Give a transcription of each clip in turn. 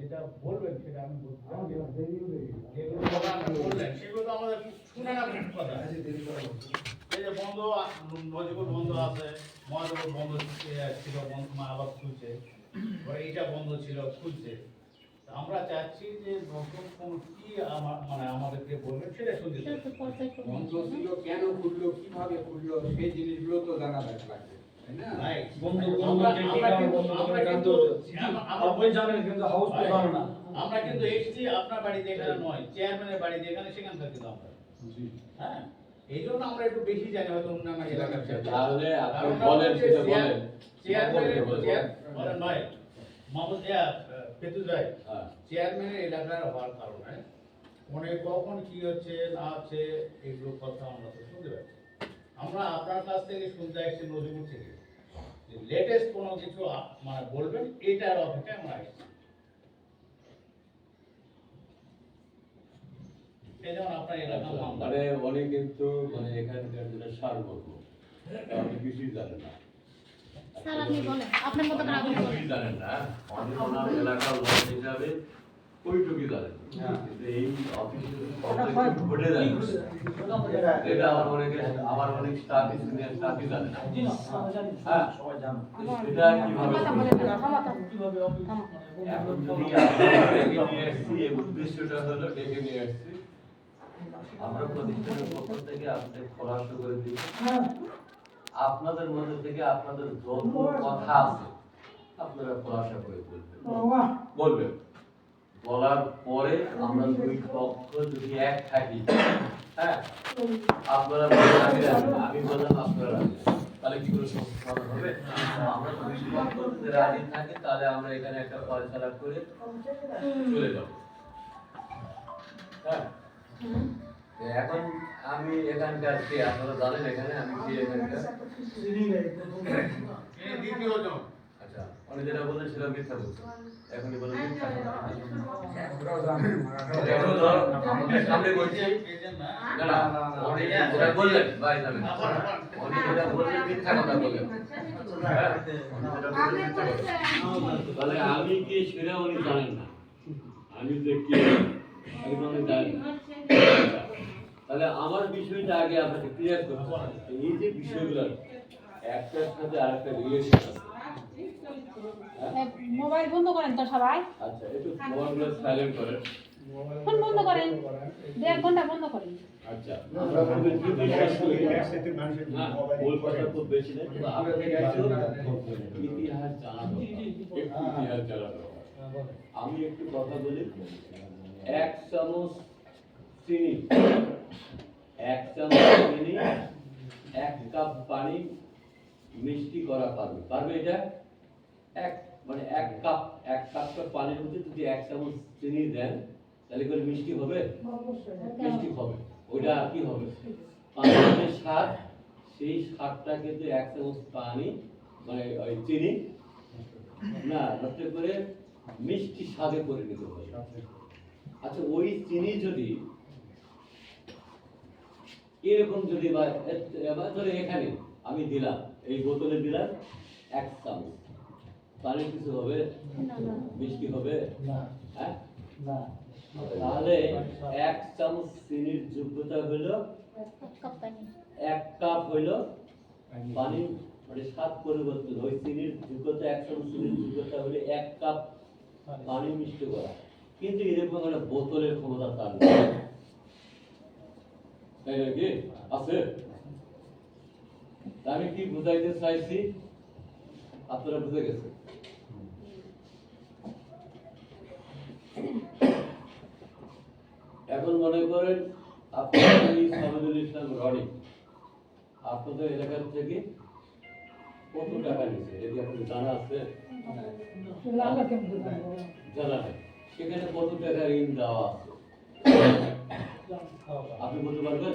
যেটা বলবেন সেটা আমি। যেগুলো বলার বললেন, সেগুলো তো আমাদের শুনে না কথা। এই যে বন্ধ নজিবুল বন্ধ আছে মহাদেবুল বন্ধ ছিল বন্ধ মা আবার খুলছে। এইটা বন্ধ ছিল খুলছে। আমরা চাচ্ছি যে নতুন কোন কি আমার মানে আমাদেরকে বলবেন সেটা শুনতে। বন্ধ ছিল কেন খুললো কীভাবে খুললো সেই জিনিসগুলো তো জানা লাগবে আমরা- কারণে কিন্তু- এসেছি আপনার বাড়িতে এখানে নয় চেয়ারম্যানের বাড়িতে এখানে সেখানকার কিন্তু আমরা। হ্যাঁ এই জন্য আমরা একটু বেশি জানি হয়তো অন্যান্য এলাকার। তাহলে আপনি বলেন সেটা বলেন। চেয়ারম্যানের বলেন। চেয়ার- নয় মাহমুদ পেতু ভাই হ্যাঁ। চেয়ারম্যানের এলাকার হওয়ার কারণে মানে কখন কি হচ্ছে না হচ্ছে এগুলো কথা আমরা তো শুনতে পাচ্ছি। আমরা আপনার কাছ থেকে শুনতে আসছি নজিবুর থেকে। যে লেটেস্ট কোনো কিছু মানে বলবেন এটার অপেক্ষায় আমরা আসছি। আপনার মানে উনি কিন্তু মানে এখানকার যেটা সারমর্ম আপনি কিছুই জানেন না। স্যার আপনি বলেন। আপনার মতো আপনি জানেন না। অনেক ওনার এলাকার লোক হিসাবে কিন্তু এই ঘটে এটা আমার অনেকে আমার অনেক সিনিয়র স্টাফই জানে। না হ্যাঁ সেটা কীভাবে। এখন যদি ডেকে নিয়ে এসছি এই উদ্দেশ্যটা হলো ডেকে নিয়ে এসছি আমরা প্রতিষ্ঠানের পক্ষ থেকে আপনাদের খোলাসা করে দিই। আপনাদের মধ্যে থেকে আপনাদের যত কথা আছে আপনারা খোলাসা করে বলবেন। বলবেন। বলার পরে আমরা দুই পক্ষ যদি এক থাকি হ্যাঁ? আপনারা আমি বললাম আপনারা তাহলে কি করে সমাধান হবে? আমরা দুই পক্ষ যদি রাজি থাকি তাহলে আমরা এখানে একটা ফয়সালা করে চলে যাব। হ্যাঁ? এখন আমি এখানকার কে? আপনারা জানেন এখানে আমি কে এখানকার? দ্বিতীয় জন। উনি যেটা বললেন সেটা মিথ্যা বলছেন এখনই বলেন সামনে বলছি না না না উনি যেটা বললেন ভাই যাবেন উনি যেটা বললেন মিথ্যা কথা হ্যাঁ। তাহলে আমি কি সেটা উনি জানেন না আমি যে কি উনি জানেন না। তাহলে আমার বিষয়টা আগে আপনাকে ক্লিয়ার করতে হবে এই যে বিষয়গুলো একটার সাথে আরেকটা রিলেশন আছে হ্যাঁ? মোবাইল বন্ধ করেন তো সবাই? আচ্ছা একটু মোবাইলগুলো সাইলেন্ট করেন। ফোন বন্ধ করেন। দু এক ঘণ্টা বন্ধ করেন। আচ্ছা হ্যাঁ আমি একটু কথা বলি। এক চামচ চিনি। এক চামচ চিনি। এক কাপ পানি মিষ্টি করা পারবে। পারবে এটা? এক মানে এক কাপ এক কাপ পানির মধ্যে যদি এক চামচ চিনি দেন, তাহলে করে মিষ্টি হবে? মিষ্টি হবে। ওইটা কি হবে? পানির স্বাদ, সেই স্বাদটা কিন্তু এক চামচ পানি মানে ওই চিনি, না যাতে করে মিষ্টি স্বাদে পরিণত হয় আচ্ছা ওই চিনি যদি এরকম যদি বা এবার ধরে এখানে আমি দিলাম, এই বোতলে দিলাম এক চামচ। পানি কিছু হবে? মিষ্টি হবে? হ্যাঁ? তাহলে এক চামচ চিনির যোগ্যতা হলো এক কাপ হইল পানি। মানে স্বাদ পরিবর্তন। ওই চিনির যোগ্যতা এক চামচ চিনির যোগ্যতা হলে এক কাপ পানি। মিষ্টি করা। কিন্তু এরকম একটা বোতলের ক্ষমতা তার। তাই নাকি আছে? আমি কি বুঝাইতে চাইছি? আপনারা বুঝে গেছেন। এখন মনে করেন আপনার সামিদুল ইসলাম রনি আপনাদের এলাকার থেকে কত টাকা নিছে? যদি আপনার জানা আছে? জানা নেই। সেখানে কত টাকা ঋণ দেওয়া আছে? আপনি বলতে পারবেন?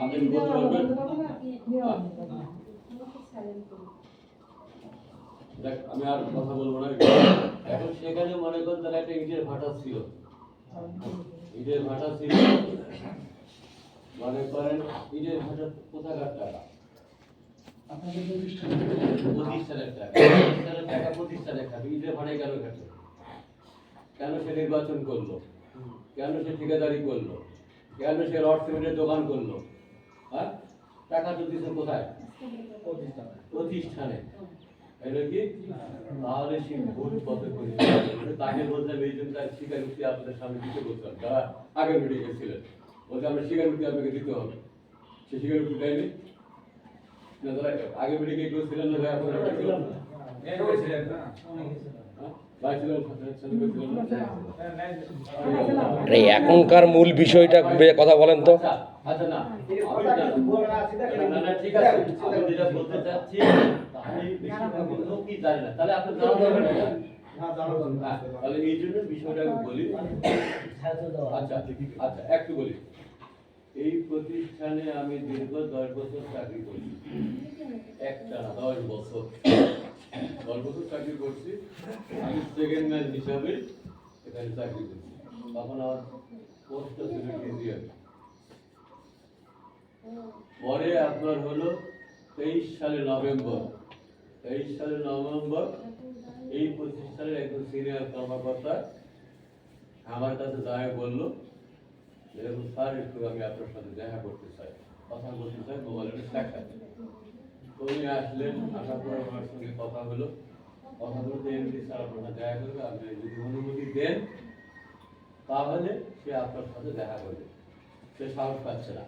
আপনি বলতে পারবেন দেখ আমি আর কথা বলব না। এখন সেখানে মনে করেন তাহলে একটা ইটের ভাটা ছিল। ইটের ভাটা ছিল। মনে করেন ইটের ভাটা কোথাকার টাকা? প্রতিষ্ঠানের টাকা। প্রতিষ্ঠানের টাকা প্রতিষ্ঠান প্রতিষ্ঠানে খাবে ভাড়ায় কেন কেন সে নির্বাচন করল? কেন সে ঠিকাদারি করল? কেন সে রড সিমেন্টের দোকান করল? হ্যাঁ? টাকা তো দিচ্ছে কোথায় প্রতিষ্ঠানে। এটা কি তাহলে সে ভুল পথে তাকে বললাম এই জন্য তার স্বীকারোক্তি আপনাদের সামনে দিতে বলতাম যারা আগের মিটিংয়ে ছিলেন বলছে আমরা স্বীকারোক্তি আপনাকে দিতে হবে। সে স্বীকারোক্তি দেয়নি। না তারা আগে মিটিংয়ে কেউ ছিলেন না ভাই আপনারা ছিলেন না? হ্যাঁ? আরে এখনকার মূল বিষয়টা কথা বলেন তো। আচ্ছা, আচ্ছা না। আমি না- ঠিক আছে। যেটা বলতে চাচ্ছি আমি বেশিরভাগ জানি না। তাহলে আপনার জানা দরকার না? হ্যাঁ, তাহলে এই জন্য বিষয়টা আমি বলি। আচ্ছা আচ্ছা একটু বলি। এই প্রতিষ্ঠানে আমি দীর্ঘ দশ বছর চাকরি করি একটা না দশ বছর। দশ বছর চাকরি করছি। আমি সেকেন্ড ম্যান হিসাবে এখানে চাকরি করছি। তখন আমার পোস্ট ছিল কেজিএম পরে আপনার হলো তেইশ সালে নভেম্বর। তেইশ সালে নভেম্বর, এই প্রতিষ্ঠানের একজন সিনিয়র কর্মকর্তা আমার কাছে যায়, বলল এরকম স্যার, একটু আমি আপনার সাথে দেখা করতে চাই, কথা বলতে চাই মোবাইলের তো উনি আসলেন, আসার পর আমার সঙ্গে কথা হলো। কথা বলতে এমনি স্যার, আপনার দেখা করবে, আপনি যদি অনুমতি দেন, তাহলে সে আপনার সাথে দেখা করবে। সে সাহস পাচ্ছে না।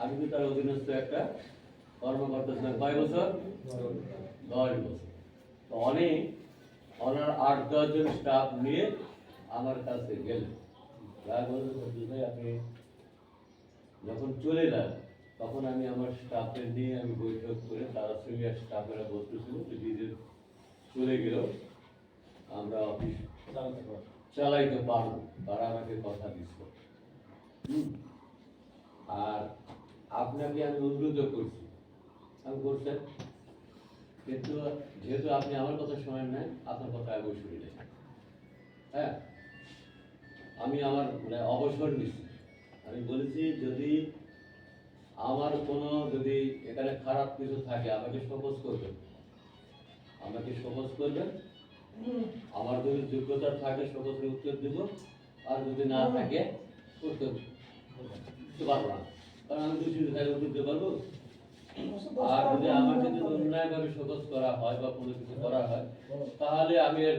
আমি কিন্তু তার অধীনস্থ একটা কর্মকর্তা ছিলাম। কয় বছর? দশ বছর। তো অনেক ওনার আট দশজন স্টাফ নিয়ে আমার কাছে গেলেন। আপনি যখন চলে যান, তখন আমি আমার স্টাফের নিয়ে আমি বৈঠক করে তারা সিনিয়র স্টাফেরা বসতেছিল যে নিজে চলে গেল। আমরা অফিস চালাইতে পারব, তারা আমাকে কথা দিচ্ছিল হুম। আর আপনাকে আমি অনুরোধ করছি। আমি বলছেন কিন্তু যেহেতু আপনি আমার কথা শোনেন নাই, আপনার কথা আমি শুনি নাই। হ্যাঁ? আমি আমার মানে অবসর নিচ্ছি। আমি বলেছি, যদি আমার কোনো, যদি এখানে খারাপ কিছু থাকে, আমাকে সহজ করবেন। আমাকে সহজ করবেন। আমার যদি যোগ্যতা থাকে, সহজে উত্তর দেব। আর যদি না থাকে করতে দিতে পারব না। কারণ আমি দুশো টাকা উত্তর দিতে পারব? আর যদি আমাকে যদি অন্যায়ভাবে সহজ করা হয় বা কোনো কিছু করা হয়, তাহলে আমি এর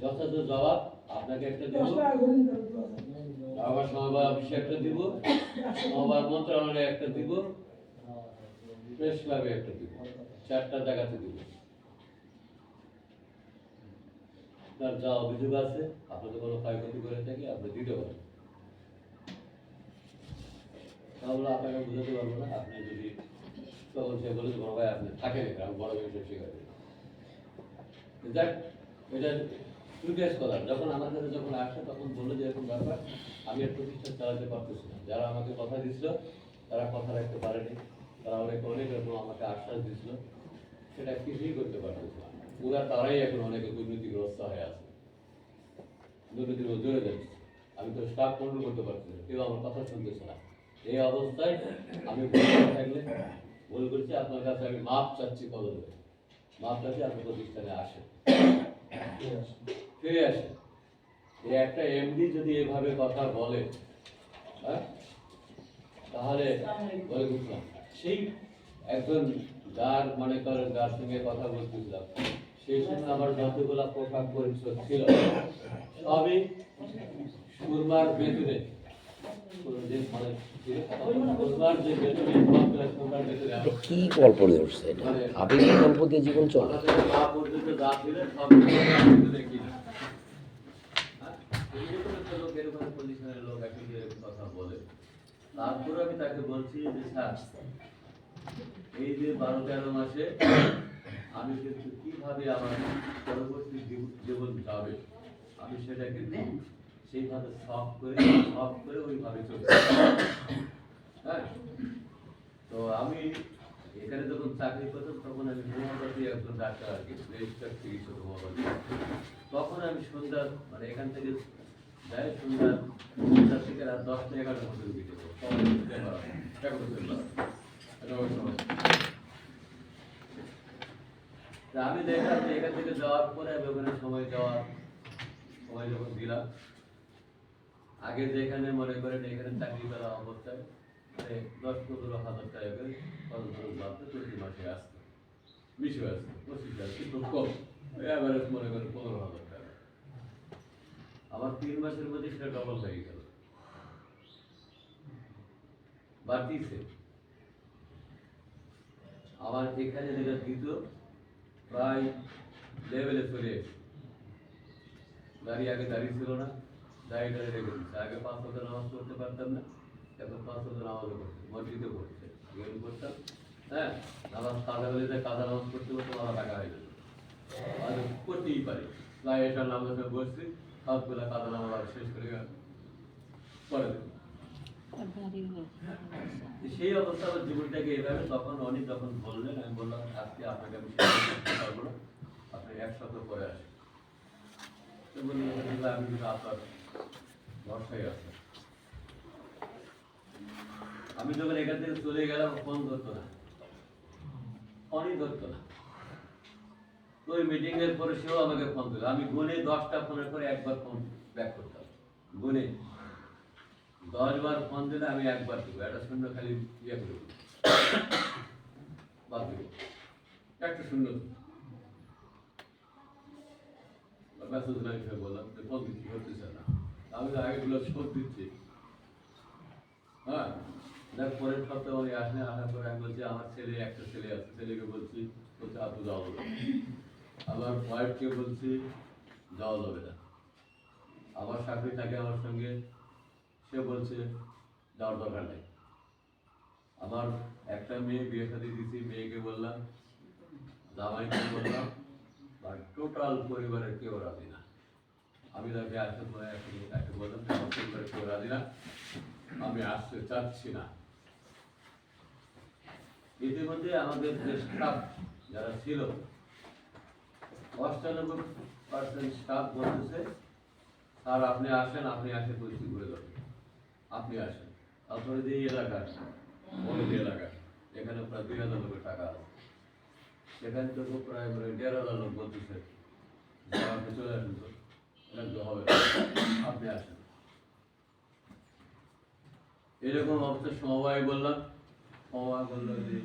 যথাযথ জবাব আপনাকে একটা দেবো। আবার সমবায় অফিসে একটা দিব। সমবায় মন্ত্রণালয়ে একটা দিব। প্রেস ক্লাবে একটা দিব। চারটা জায়গাতে দিব। তার যা অভিযোগ আছে আপনাদের কোনো ক্ষয়ক্ষতি করে থাকি, আপনি দিতে পারেন। তাহলে আপনাকে বুঝাতে পারব না, আপনি যদি তখন সে বড় ভাই আপনি থাকেন এখানে, বড় যখন আমার কাছে যখন আসে তখন যে এরকম ব্যাপার আমি প্রতিষ্ঠান চালাতে পারতেছি না। যারা আমাকে কথা তারা কথা রাখতে পারেনি। তারা অনেক অনেক আমাকে আশ্বাস সেটা কিছুই করতে পারতেছে না। ওরা তারাই এখন অনেকে দুর্নীতিগ্রস্ত হয়ে আছে। দুর্নীতির জড়ে যাচ্ছে। আমি তো স্টাফ কন্ট্রোল করতে পারছি না। কেউ আমার কথা শুনতেছে না। এই অবস্থায় আমি থাকলে ভুল করছি, আপনার কাছে আমি মাপ চাচ্ছি কদমে মাপ চাচ্ছি আপনি প্রতিষ্ঠানে আসেন। ফিরে আসে এই একটা এমডি যদি এভাবে কথা বলে হ্যাঁ? তাহলে বুঝলাম। সেই একজন যার মনে করেন যার সঙ্গে কথা বলতেছিলাম সেই সময় আমার যতগুলা পোশাক পরিচ্ছদ ছিল। সবই সুরমার বেতনে কি গল্প ধরছে এটা? আবেগের গল্প দিয়ে জীবন চলে? তারপরে আমি তাকে বলছি যে স্যার এই যে বারো তেরো মাসে আমি কিন্তু কীভাবে আমার পরবর্তী জীব- জীবন যাবে? আমি সেটা কিন্তু সেইভাবে সব করে সব করে ওইভাবে চলছি। হ্যাঁ? তো আমি এখানে যখন চাকরি করতাম, তখন আমি মোহাম্মদী একজন ডাক্তার আর কি, রেজিস্টার চিকিৎসক মোহাম্মদী তখন আমি সন্ধ্যা মানে এখান থেকে যাই সন্ধ্যা সন্ধ্যা থেকে রাত দশটা এগারোটার মধ্যে রুগী দেবো সবাই বুঝতে পারা এটা করতে পারা এটা ওই সময়। তো তা আমি দেখলাম যে এখান থেকে যাওয়ার পরে আমি ওখানে সময় যাওয়ার সময় যখন দিলাম আগে যেখানে মনে করেন এখানে চাকরি করা অবস্থায় দশ পনেরো হাজার টাকা করে পঁচিশ কম। অ্যাভারেজ মনে করেন পনেরো হাজার টাকা। আমার তিন মাসের মধ্যে সেটা ডবল হয়ে গেল। বাড়তিছে। আমার এখানে যেটা দিত, প্রায় লেভেলে চলে এসে। দাঁড়িয়ে আগে দাঁড়িয়ে ছিল না। দাঁড়িয়ে দাঁড়িয়ে রেখে দিচ্ছে। আগে পাঁচ হাজার নামাজ পড়তে পারতাম না এখন পাঁচ হাজার নামাজও পড়ছে মসজিদে পড়ছে। এগুলো করতাম হ্যাঁ নামাজ কাদা বেলে কাদা নামাজ পড়তে আমার টাকা হয়ে যেত। আর করতেই পারি। প্রায় এটার নামাজে বসছি সবগুলা কাদা নামাজ আর শেষ করে পরে দেবো সেই অবস্থা আমার জীবনটাকে এভাবে তখন অনেক যখন বললেন আমি বললাম আজকে আপনাকে আমি করতে পারব না আপনি এক সপ্তাহ পরে আসেন। তো আমি কিন্তু আপনার আমি যখন এখান থেকে চলে গেলাম, ফোন ধরতো না। ফোনই ধরতো না। ওই মিটিং এর পরে সেও আমাকে ফোন দিল। আমি গুনে দশটা ফোনের পরে একবার ফোন ব্যাক করতাম। গুনে। দশ বার ফোন দিলে আমি একবার দেবো। একটা শূন্য খালি ইয়ে দেবো। একটা শূন্য। মেসেজ নাই ফের বললাম ফোন দিচ্ছি হতেছে না। আমি তো আগেগুলো শোধ দিচ্ছি। হ্যাঁ দেখ, পরের সপ্তাহে উনি আসলে আসার পরে আমি বলছি, আমার ছেলে, একটা ছেলে আছে, ছেলেকে বলছি, বলছে, আপু, যাওয়া যাবে না। আমার ওয়াইফকে বলছি, যাওয়া যাবে না। আমার চাকরি থাকে আমার সঙ্গে, সে বলছে, যাওয়ার দরকার নেই। আমার একটা মেয়ে বিয়ে সাথে দিয়েছি, মেয়েকে বললাম, জামাইকে বললাম বা টোটাল পরিবারের কেউ রাজি না। আমি তাকে আসতে পরে তাকে বললাম যে, আমার পরিবারের কেউ রাজি না? আমি আসতে চাচ্ছি না। ইতিমধ্যে আমাদের যে স্টাফ যারা ছিল, অষ্টানব্বই পার্সেন্ট স্টাফ বলতেছে, স্যার, আপনি আসেন, আপনি আসে পরিস্থিতি করে দেবেন আপনি আসেন। তারপরে যে এলাকা বড় এলাকা এখানে প্রায় দুই হাজার লোকের টাকা আছে। সেখানে তো প্রায় প্রায় দেড় হাজার লোক বলতেছে আপনি চলে আসেন এরকম অবস্থা সমবায় বললাম সমবায় বলল যে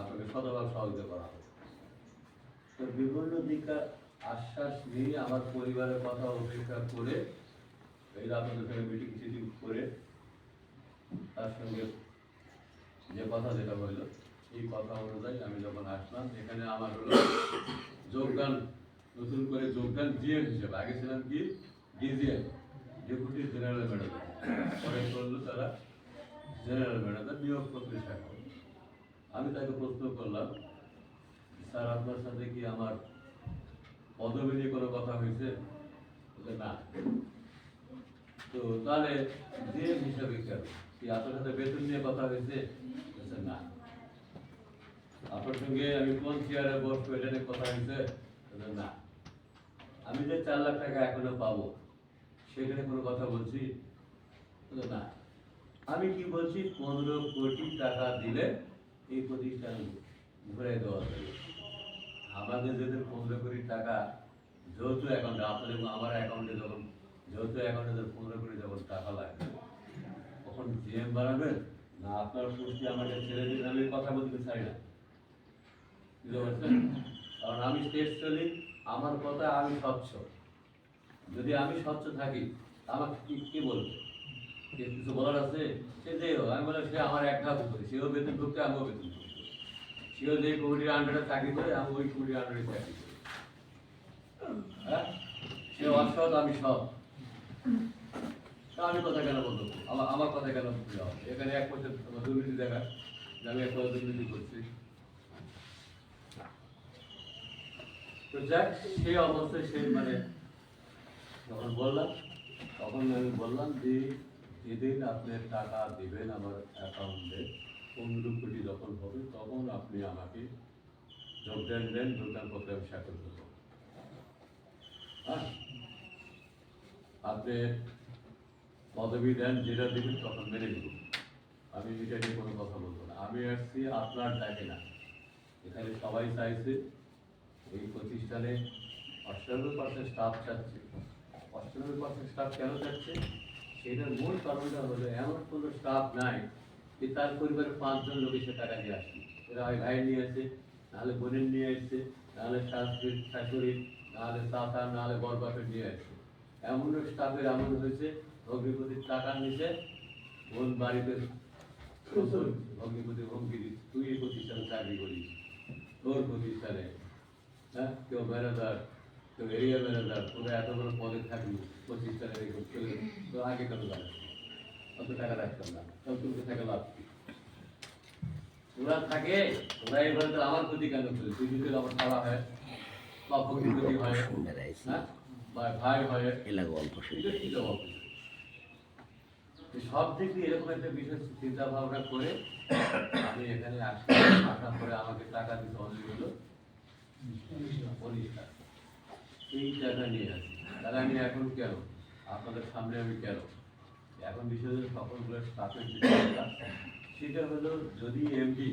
আপনাকে শতভাগ সহযোগিতা করা হবে। তো বিভিন্ন দিকটা আশ্বাস নিয়ে আমার পরিবারের কথা উপেক্ষা করে, এই আপনাদের সঙ্গে মিটিং টিটিং করে, তার সঙ্গে যে কথা যেটা হইল, এই কথা অনুযায়ী আমি যখন আসলাম এখানে আমার হলো যোগদান নতুন করে যোগদান জিএম হিসেবে। আগে ছিলাম কি? DGM deputy general manager. পরে করল তারা জেনারেল ম্যানেজার, নিয়োগ প্রক্রিয়া শাখা আমি তাকে প্রশ্ন করলাম, স্যার, আপনার সাথে কি আমার পদবি নিয়ে কোনো কথা হয়েছে? না। তো তাহলে ডিএম হিসাবে কেন? কি আপনার সাথে বেতন নিয়ে কথা হয়েছে? না। আপনার সঙ্গে আমি কোন চেয়ারে বসবো এটা নিয়ে কথা হয়েছে? না আমি যে চার লাখ টাকা এখনও পাবো, সেখানে কোনো কথা বলছি? না। আমি কি বলছি? পনেরো কোটি টাকা দিলে এই প্রতিষ্ঠান ঘুরে দেওয়া যাবে। আমাদের যদি পনেরো কোটি টাকা যৌথ অ্যাকাউন্টে আপনার এবং আমার অ্যাকাউন্টে যখন যৌথ অ্যাকাউন্টে যখন পনেরো কোটি যখন টাকা লাগবে, তখন জিএম বাড়াবেন? না, আপনার পুষ্টি আমাকে ছেড়ে দিন আমি কথা বলতে চাই না। কারণ আমি স্টেট চলি আমার কথা আমি স্বচ্ছ। যদি আমি স্বচ্ছ থাকি আমাকে কি কি বলবে? কিছু বলার আছে? সে যে আমি বলে সে আমার এক ধাপ উপরে, সেও বেতন ঢুকতে আমিও বেতন ঢুকতে সেও যে কমিটির আন্ডারে চাকরি করে, আমি ওই কমিটির আন্ডারে চাকরি করি। হ্যাঁ? সে অসৎ, আমি সব আমি কথা কেন বলব? আমার আমার কথা কেন বলতে? এখানে এক পয়সা দুর্নীতি দেখা আমি এক পয়সা দুর্নীতি করছি। তো যাক সেই অবস্থায় সেই মানে যখন বললাম, তখন আমি বললাম যে, যেদিন আপনি টাকা দিবেন আমার অ্যাকাউন্টে, পনেরো কোটি যখন হবে, তখন আপনি আমাকে যোগদান দেন যোগদান করতে আমি স্বাক্ষর করব। হ্যাঁ? আপনি পদবি দেন, যেটা দেবেন, তখন মেনে নেব আমি এটা নিয়ে কোনো কথা বলব না। আমি আসছি, আপনার ডাকে না। এখানে সবাই চাইছে এই প্রতিষ্ঠানে অষ্টানব্বই পার্সেন্ট স্টাফ চাচ্ছে অষ্টানব্বই পার্সেন্ট স্টাফ কেন চাচ্ছে সেটার মূল কারণটা হলো এমন কোনো স্টাফ নাই যে তার পরিবারের পাঁচজন লোক এসে টাকা দিয়ে আসবে এরা হয় ভাই নিয়ে আসছে নাহলে বোনের নিয়ে আসছে নাহলে শাশুড়ি শাশুড়ি নাহলে চাচা নাহলে বড় বাপের নিয়ে আসছে এমন স্টাফের এমন হয়েছে অগ্নিপতির টাকা নিচে বোন বাড়িতে অগ্নিপতি হুমকি দিচ্ছে। তুই এই প্রতিষ্ঠানে চাকরি করিস তোর প্রতিষ্ঠানে। হ্যাঁ? কেউ ম্যানেজার কেউ এরিয়া ম্যানেজার এত বড় পদে থাকলি প্রতিষ্ঠানে রেখে চলে তো আগে কেন অত টাকা রাখতাম না থাকে লাভ ওরা থাকে ওরা এবারে তো আমার প্রতি কেন করে? তুই যদি আমার খাওয়া হয় বা ভক্তিপতি হয় হ্যাঁ? বা ভাই হয়। কি জবাব সব দিক দিয়ে এরকম একটা বিষয় চিন্তা ভাবনা করে আমি এখানে আসি আসার পরে আমাকে টাকা দিতে অনেক হলো। পরিষ্কার এই টাকা নিয়ে আসি। টাকা নিয়ে এখন কেন? আপনাদের সামনে আমি কেন? এখন বিশেষ সকলগুলো স্টাফের সেটা হলো যদি এমডি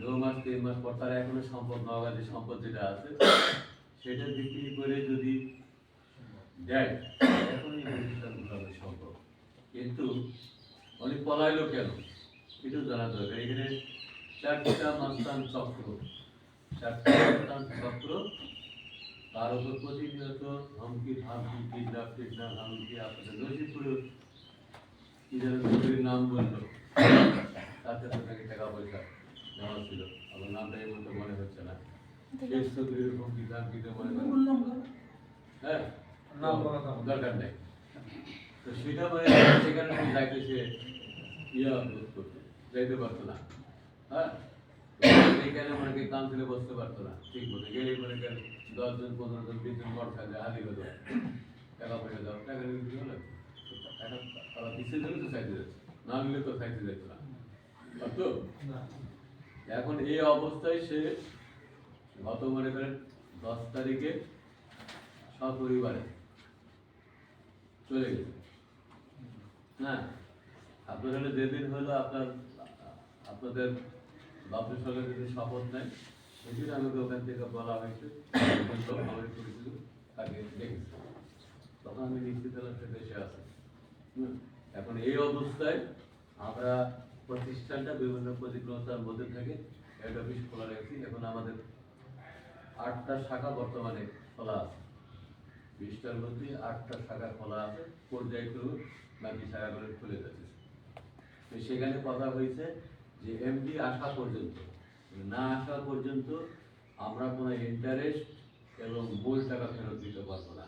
দু মাস, তিন মাস পর তার এখনও সম্পদ নগাদের সম্পদ যেটা আছে, সেটা বিক্রি করে যদি দেয়, এখনই প্রতিষ্ঠানগুলো হবে সম্ভব কিন্তু উনি পলাইলো কেন? এটাও জানা দরকার। এখানে চারটা মাস্তান চক্র। চারটা মাস্তান চক্র তার উপর প্রতিনিয়ত ধমকি ধামকি কিডন্যাপ টিডন্যাপ ধামকি আপনাদের নজিরপুরে কি যেন চৌধুরীর নাম বলল। তাতে তো তাকে টাকা পয়সা দেওয়া ছিল। আমার নামটা এই মনে হচ্ছে না। সেই চৌধুরীর ধমকি ধামকিতে মনে হ্যাঁ দরকার নেই। তো সেটা মানে সেখানে যাইতে সে ইয়া করতো যাইতে পারতো না। হ্যাঁ? তো এইখানে মনে কি কাউন্সিলে বসতে পারতো না। ঠিক মতো গেলেই মনে করেন দশজন পনেরো জন বিশ জন বড় থাকলে হাজির হতো। টাকা পয়সা দাও টাকা নিয়ে দিতে হলো? তো টাকা তারা দিচ্ছে তো চাইতে যাচ্ছে। না নিলে তো চাইতে যেত না। পারতো এখন এই অবস্থায় সে গত মনে করেন দশ তারিখে সপরিবারে চলে গেছে। না আপনার যেদিন হলো আপনার আপনাদের বাপের সঙ্গে যদি শপথ নেয়, সেদিন আমাকে ওখান থেকে বলা হয়েছে আমার পরিচিত তাকে দেখেছে। তখন আমি নিশ্চিত হলাম সে দেশে আছে। এখন এই অবস্থায় আমরা প্রতিষ্ঠানটা বিভিন্ন প্রতিক্রমতার মধ্যে থেকে হেড অফিস খোলা রেখেছি। এখন আমাদের আটটা শাখা বর্তমানে খোলা আছে। বিশটার মধ্যে আটটা শাখা খোলা আছে, পর্যায়ক্রমে বাকি শাখাগুলো খুলে যাচ্ছে। তো সেখানে কথা হয়েছে যে এমডি আসা পর্যন্ত, না আসা পর্যন্ত আমরা কোনো ইন্টারেস্ট এবং মূল টাকা ফেরত দিতে পারব না।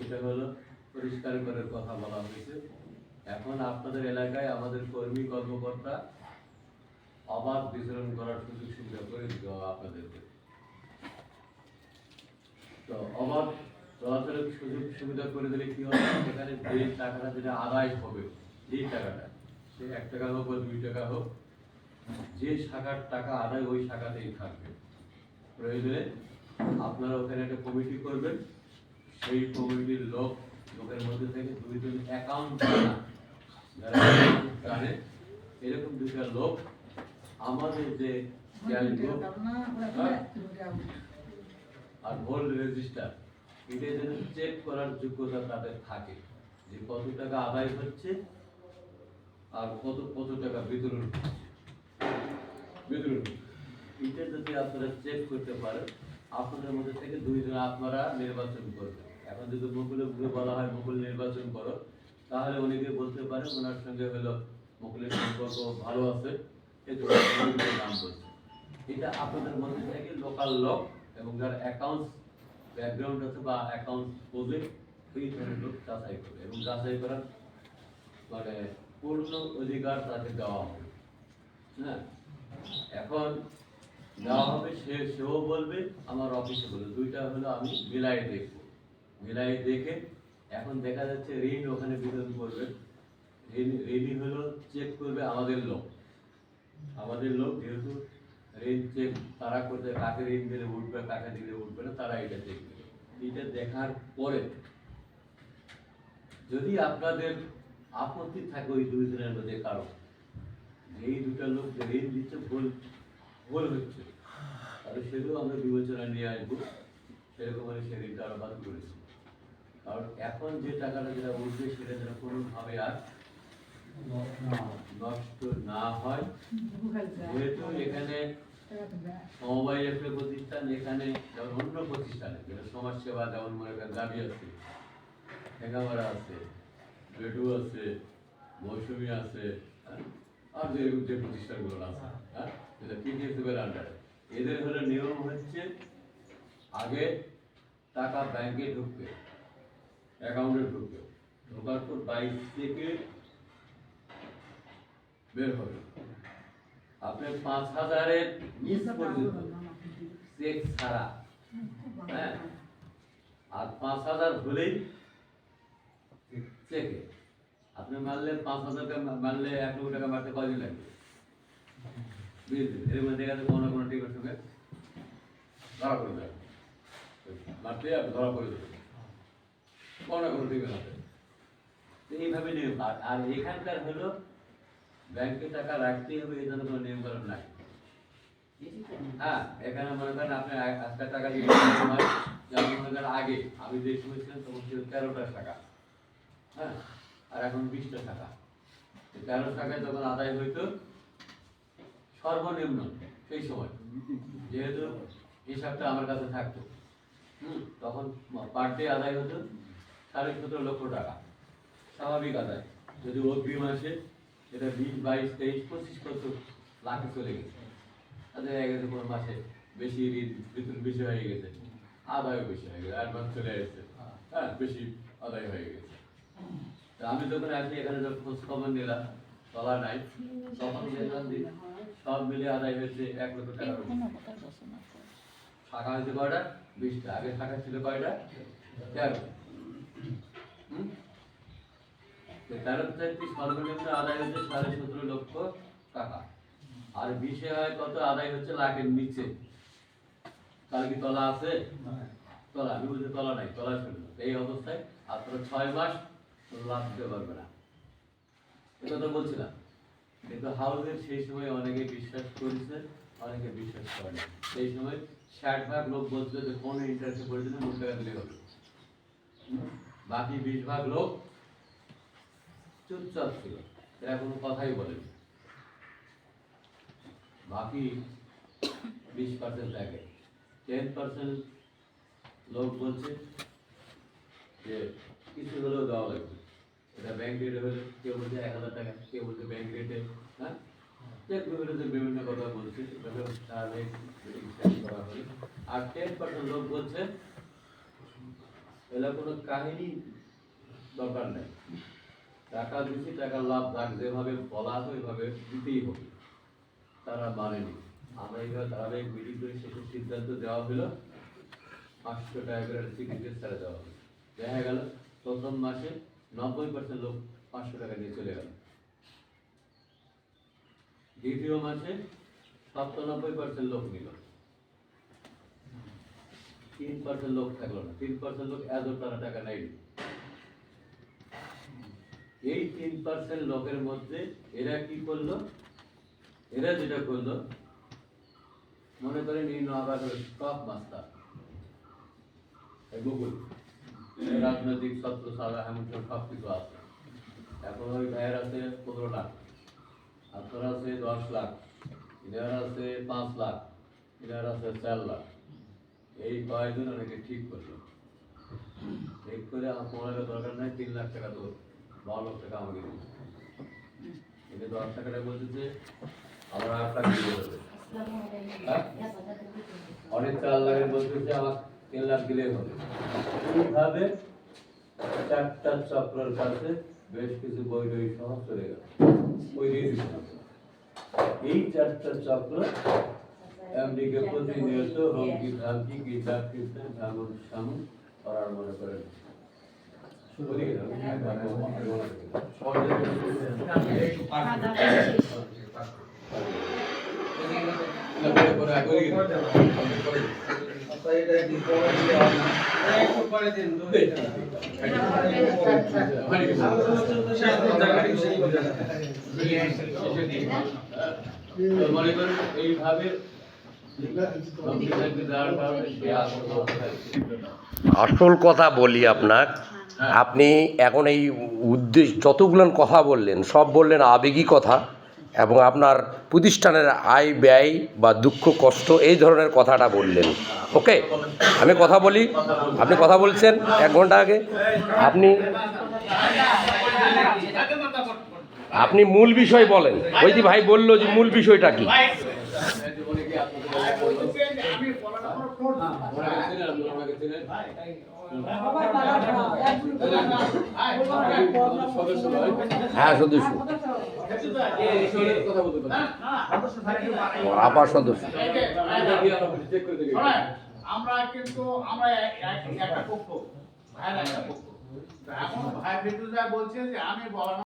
এটা হলো পরিষ্কার করে কথা বলা হয়েছে। এখন আপনাদের এলাকায় আমাদের কর্মী কর্মকর্তা অবাধ বিচরণ করার সুযোগ সুবিধা করে দিতে হবে আপনাদেরকে। তো অবাধ চলাচলের সুযোগ সুবিধা করে দিলে কি হবে? সেখানে যে টাকাটা যেটা আদায় হবে, এই টাকাটা। সে এক টাকা হোক বা দুই টাকা হোক যে শাখার টাকা আদায় ওই শাখাতেই থাকবে। প্রয়োজনে আপনারা ওখানে একটা কমিটি করবেন। সেই কমিটির লোক লোকের মধ্যে থেকে দুইজন অ্যাকাউন্ট যারা জানে এরকম দুইটা লোক আমাদের যে আর হোল রেজিস্টার এটা যেন চেক করার যোগ্যতা তাদের থাকে। যে কত টাকা আদায় হচ্ছে আর কত কত টাকা বিতরণ বিতরণ। এটা যদি আপনারা চেক করতে পারেন, আপনাদের মধ্যে থেকে দুইজন আপনারা নির্বাচন করবেন। এখন যদি মুকুলের বলা হয় মুকুল নির্বাচন করো, তাহলে অনেকে বলতে পারে ওনার সঙ্গে হলো মুকুলের সম্পর্ক ভালো আছে এই নাম বলছে। এটা আপনাদের মধ্যে থেকে লোকাল লোক এবং যার অ্যাকাউন্টস ব্যাকগ্রাউন্ড আছে বা অ্যাকাউন্টস বোঝে সেই ধরনের লোক যাচাই করবে এবং যাচাই করার মানে পূর্ণ অধিকার তাকে দেওয়া হবে। হ্যাঁ? এখন দেওয়া হবে, সে, সেও বলবে, আমার অফিসে বলবে। দুইটা হলো আমি মিলাই দেখব। মিলাই দেখে এখন দেখা যাচ্ছে ঋণ ওখানে বিতরণ করবে। ঋণ ঋণই হলো চেক করবে আমাদের লোক। আমাদের লোক যেহেতু ঋণ চেক তারা করতে কাকে ঋণ দিলে উঠবে, কাকে দিলে উঠবে না, তারা এটা দেখবে এটা দেখার পরে যদি আপনাদের আপত্তি থাকে ওই দুই দিনের মধ্যে কারও। এই দুটো লোক ঋণ দিচ্ছে, ভুল ভুল হচ্ছে। তাহলে সেগুলো আমরা বিবেচনা নিয়ে আসব। সেরকম আমি সে ঋণটা আরও বাতিল করেছি কারণ এখন যে টাকাটা যেটা উঠবে, সেটা যেন কোনোভাবে আর নষ্ট না হয়। যেহেতু এখানে সমবায় একটা প্রতিষ্ঠান, এখানে যেমন অন্য প্রতিষ্ঠানে যেটা সমাজ সেবা যেমন মনে করেন দাবি আছে ঠেঙ্গামারা আছে রেডু আছে, মৌসুমি আছে হ্যাঁ? আর যে যে প্রতিষ্ঠানগুলো আছে হ্যাঁ? যেটা পিটিএসএফের আন্ডারে? এদের হলো নিয়ম হচ্ছে, আগে টাকা ব্যাংকে ঢুকবে, অ্যাকাউন্টে ঢুকবে, ঢোকার পর বাইশ থেকে বের হবে। আপনি পাঁচ হাজারের নিচ পর্যন্ত, চেক ছাড়া হ্যাঁ? আর পাঁচ হাজার হলেই চেকে আপনি মারলে পাঁচ হাজার টাকা মারলে এক লক্ষ টাকা মারতে কদিন লাগবে বিশ দিন এর মধ্যে গেছে কোনো না কোনো টিমের সঙ্গে ধরা করে দেবে মারতে আপনি ধরা করে দেবে কোনো না কোনো টিমের হাতে। তো এইভাবে নিয়ম। আর এখানকার হলো, ব্যাংকে টাকা রাখতেই হবে, এই ধরনের কোনো নিয়ম কানুন নাই। হ্যাঁ এখানে মনে করেন আপনি আ- আজকে টাকা আগে, আমি যে সময় ছিলাম তখন ছিল তেরোটা টাকা। হ্যাঁ আর এখন বিশটা টাকা। তেরো টাকায় যখন আদায় হইতো, সর্বনিম্ন সেই সময়, যেহেতু হিসাবটা আমার কাছে থাকতো, হুম, তখন পার ডে আদায় হতো সাড়ে সতেরো লক্ষ টাকা। স্বাভাবিক আদায়। যদি অগ্রিম আসে এটা বিশ, বাইশ, তেইশ, পঁচিশ কত লাখে চলে গেছে। তাদের গেছে কোনো মাসে বেশি বেতন বেশি হয়ে গেছে, আদায়ও বেশি হয়ে গেছে অ্যাডভান্স চলে এসেছে হ্যাঁ বেশি আদায় হয়ে গেছে। আমি যখন আসি এখানে যখন খোঁজ খবর নিলাম তলা নাই। তখন দেখলাম যে সব মিলে আদায় হয়েছে এক লক্ষ টাকার শাখা হয়েছে কয়টা? বিশটা। আগে শাখা ছিল কয়টা? তেরো। তো তেরো থেকে সর্বনিম্ন আদায় হচ্ছে সাড়ে সতেরো লক্ষ টাকা। আর বিশে হয় কত? আদায় হচ্ছে লাখের নিচে। তার কি তলা আছে? তলা আমি বলছি তলা নাই তলা শূন্য। এই অবস্থায় আপনারা ছয় মাস লাভ দিতে পারবে না। এ কথা বলছিলাম। কিন্তু হাউসের সেই সময় অনেকে বিশ্বাস করেছে, অনেকে বিশ্বাস করে সেই সময় ষাট ভাগ লোক বলছিল যে, কোন ইন্টারেস্টে পড়েছিল মুখ টাকা দিলে হবে? বাকি বিশ ভাগ লোক চুপচাপ ছিল। এরা কোনো কথাই বলেনি। বাকি বিশ পার্সেন্ট থাকে। টেন পার্সেন্ট লোক বলছে যে, কিছু হলেও দেওয়া লাগবে। এটা ব্যাংক রেটে হলে কেউ বলছে এক হাজার টাকা, কেউ বলছে ব্যাংক রেটে হ্যাঁ বিভিন্ন কথা বলছে করা হলো। আর টেন পার্সেন্ট লোক বলছে এলা কোনো কাহিনী দরকার নেই। টাকা দিচ্ছি টাকার লাভ থাক যেভাবে বলা আছে ওইভাবে দিতেই হবে। তারা মানেনি। আমরা এইভাবে ধারাবাহিক মিটিং করে শেষের সিদ্ধান্ত দেওয়া হলো। পাঁচশো টাকা করে চিকিৎসা ছেড়ে দেওয়া হলো। দেখা গেল, প্রথম মাসে নব্বই পার্সেন্ট লোক পাঁচশো টাকা নিয়ে চলে গেল। দ্বিতীয় মাসে সপ্তানব্বই পার্সেন্ট লোক নিল। তিন পার্সেন্ট লোক থাকল না। তিন পার্সেন্ট লোক এত তারা টাকা নেয়নি। এই তিন পার্সেন্ট লোকের মধ্যে এরা কি করল? এরা যেটা করল, মনে করেন এই নবাগের টপ মাস্টার গুগল রাজনৈতিক ছাত্র সারা এমন সব কিছু আছে। এখন ওই ভাইয়ের আছে পনেরো লাখ আপনার আছে দশ লাখ ইনার আছে পাঁচ লাখ ইনার আছে চার লাখ। এই কয়েকজন অনেকে ঠিক করল। ঠিক করে আমার পনেরো দরকার নাই তিন লাখ টাকা তো বারো লাখ টাকা আমাকে দিন। কিন্তু দশ টাকাটা বলতেছে আমার আট লাখ দিয়ে দেবে। হ্যাঁ? অনেক চার লাখের বলতেছে আমার তিন লাখ দিলেই হবে এইভাবে চারটা চক্রের কাছে বেশ কিছু বই টই সহ চলে গেল ওই এই চারটা চক্র এমডিকে প্রতিনিয়ত হুমকি ধামকি গীতা কীর্তন ভাঙন সামন করার মনে করেন ওদিকে মনে করেন এইভাবে আসলে আসল কথা বলি আপনার আপনি এখন এই উদ্দেশ্য যতগুলো কথা বললেন সব বললেন আবেগী কথা। এবং আপনার প্রতিষ্ঠানের আয় ব্যয় বা দুঃখ, কষ্ট এই ধরনের কথাটা বললেন। ওকে? আমি কথা বলি। আপনি কথা বলছেন এক ঘণ্টা আগে। আপনি আপনি মূল বিষয় বলেন। ওই যে ভাই বলল যে মূল বিষয়টা কি? হ্যাঁ সদস্য। আপার সদস্য। আমরা কিন্তু, আমরা এক- এক- একটা পক্ষ। ভাইয়ের একটা পক্ষ। এখন ভাই বলছে যে আমি বলানো